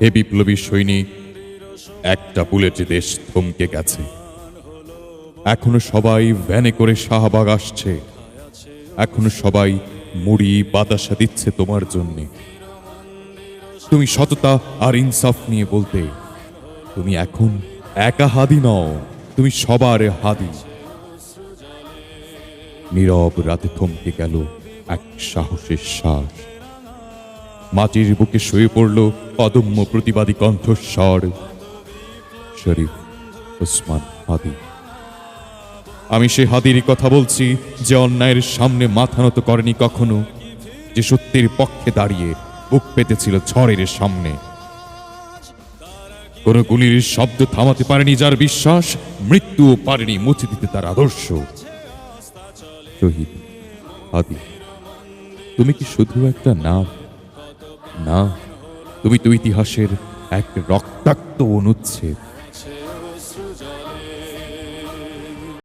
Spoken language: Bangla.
হে বিপ্লবী সৈনিক, একটা বুলেটে দেশ থমকে গেছে। এখনও সবাই ভ্যানে করে শাহবাগ আসছে। এখনও সবাই মুড়ি বাতাসা দিচ্ছে তোমার জন্যে। তুমি সততা আর ইনসাফ নিয়ে বলতে, তুমি এখন একা হাদি নও, তুমি সবার হাদি। নীরব রাতে থমকে গেল এক সাহসের শ্বাস। মাটির বুকে শুয়ে পড়ল অদম্য প্রতিবাদী কণ্ঠস্বর, শরীফ ওসমান হাদি। আমি সে হাদিরই কথা বলছি, যে অন্যায়ের সামনে মাথা নত করেনি কখনো, যে সত্যের পক্ষে দাঁড়িয়ে বুক পেতেছিল ঝড়ের সামনে। কোন গুলির শব্দ থামাতে পারেনি যার বিশ্বাস, মৃত্যুও পারেনি মুছে দিতে তার আদর্শ। হাদি, তুমি কি শুধু একটা নাম? না। তুমি তো ইতিহাসের এক রক্তাক্ত অনুচ্ছেদ।